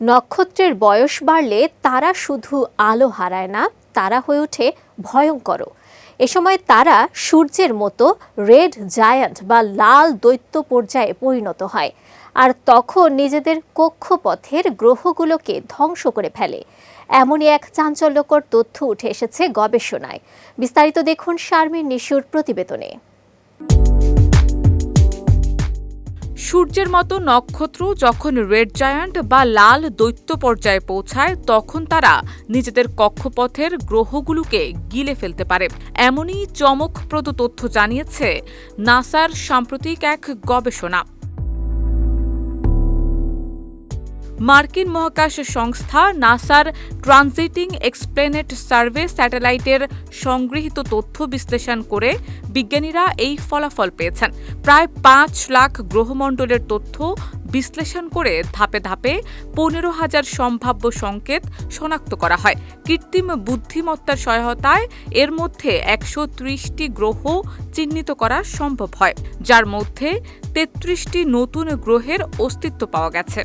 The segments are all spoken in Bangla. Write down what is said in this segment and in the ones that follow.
নক্ষত্রের বয়স বাড়লে তারা শুধু আলো হারায় না, তারা হয়ে ওঠে ভয়ঙ্কর। এ সময় তারা সূর্যের মতো রেড জায়ান্ট বা লাল দৈত্য পর্যায়ে পরিণত হয় আর তখন নিজেদের কক্ষপথের গ্রহগুলোকে ধ্বংস করে ফেলে। এমনই এক চাঞ্চল্যকর তথ্য উঠে এসেছে গবেষণায়। বিস্তারিত দেখুন শারমিন নিশুর প্রতিবেদনে। সূর্যের মতো নক্ষত্র যখন রেড জায়ান্ট বা লাল দৈত্য পর্যায়ে পৌঁছায়, তখন তারা নিজেদের কক্ষপথের গ্রহগুলোকে গিলে ফেলতে পারে। এমনই চমকপ্রদ তথ্য জানিয়েছে নাসার সাম্প্রতিক এক গবেষণা। মার্কিন মহাকাশ সংস্থা নাসার ট্রানজিটিং এক্সপ্লেনেট সার্ভে স্যাটেলাইটের সংগৃহীত তথ্য বিশ্লেষণ করে বিজ্ঞানীরা এই ফলাফল পেয়েছেন। প্রায় পাঁচ লাখ গ্রহমণ্ডলের তথ্য বিশ্লেষণ করে ধাপে ধাপে পনেরো হাজার সম্ভাব্য সংকেত শনাক্ত করা হয়। কৃত্রিম বুদ্ধিমত্তার সহায়তায় এর মধ্যে একশো ত্রিশটি গ্রহ চিহ্নিত করা সম্ভব হয়, যার মধ্যে তেত্রিশটি নতুন গ্রহের অস্তিত্ব পাওয়া গেছে।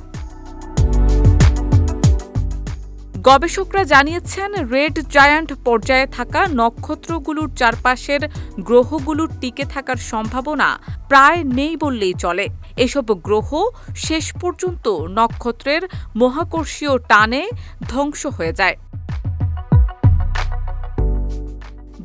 গবেষকরা জানিয়েছেন, রেড জায়ান্ট পর্যায়ে থাকা নক্ষত্রগুলোর চারপাশের গ্রহগুলোর টিকে থাকার সম্ভাবনা প্রায় নেই বললেই চলে। এসব গ্রহ শেষ পর্যন্ত নক্ষত্রের মহাকর্ষীয় টানে ধ্বংস হয়ে যায়।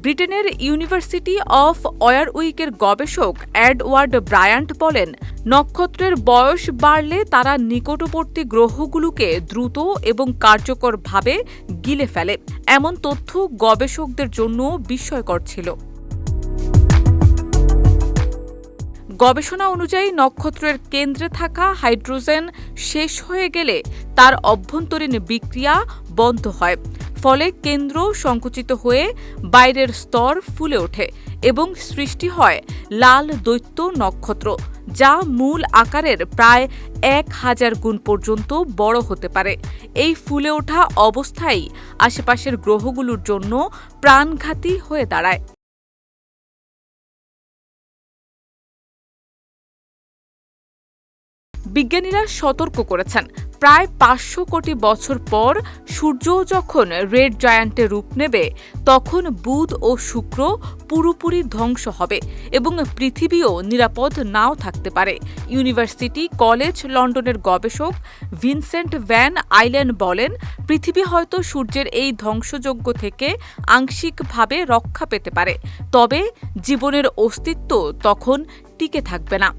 ব্রিটেনের ইউনিভার্সিটি অফ ওয়ারউইকের গবেষক অ্যাডওয়ার্ড ব্রায়ান্ট বলেন, নক্ষত্রের বয়স বাড়লে তারা নিকটবর্তী গ্রহগুলোকে দ্রুত এবং কার্যকরভাবে গিলে ফেলে। এমন তথ্য গবেষকদের জন্য বিস্ময়কর ছিল। গবেষণা অনুযায়ী নক্ষত্রের কেন্দ্রে থাকা হাইড্রোজেন শেষ হয়ে গেলে তার অভ্যন্তরীণ বিক্রিয়া বন্ধ হয়। ফলে কেন্দ্র সংকুচিত হয়ে বাইরের স্তর ফুলে ওঠে এবং সৃষ্টি হয় লাল দৈত্য নক্ষত্র, যা মূল আকারের প্রায় এক হাজার গুণ পর্যন্ত বড় হতে পারে। এই ফুলে ওঠা অবস্থায় আশেপাশের গ্রহগুলোর জন্য প্রাণঘাতী হয়ে দাঁড়ায়। বিজ্ঞানীরা সতর্ক করেছেন। প্রায় পাঁচশো কোটি বছর পর সূর্য যখন রেড জায়ান্টে রূপ নেবে, তখন বুধ ও শুক্র পুরোপুরি ধ্বংস হবে এবং পৃথিবীও নিরাপদ নাও থাকতে পারে। ইউনিভার্সিটি, কলেজ, লন্ডনের গবেষক ভিনসেন্ট ভ্যান আইল্যান্ড বলেন, পৃথিবী হয়তো সূর্যের এই ধ্বংসযজ্ঞ থেকে আংশিকভাবে রক্ষা পেতে পারে, তবে জীবনের অস্তিত্ব তখন টিকে থাকবে না।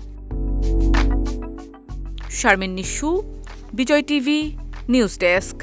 Sharmin Nishu Bijoy TV news desk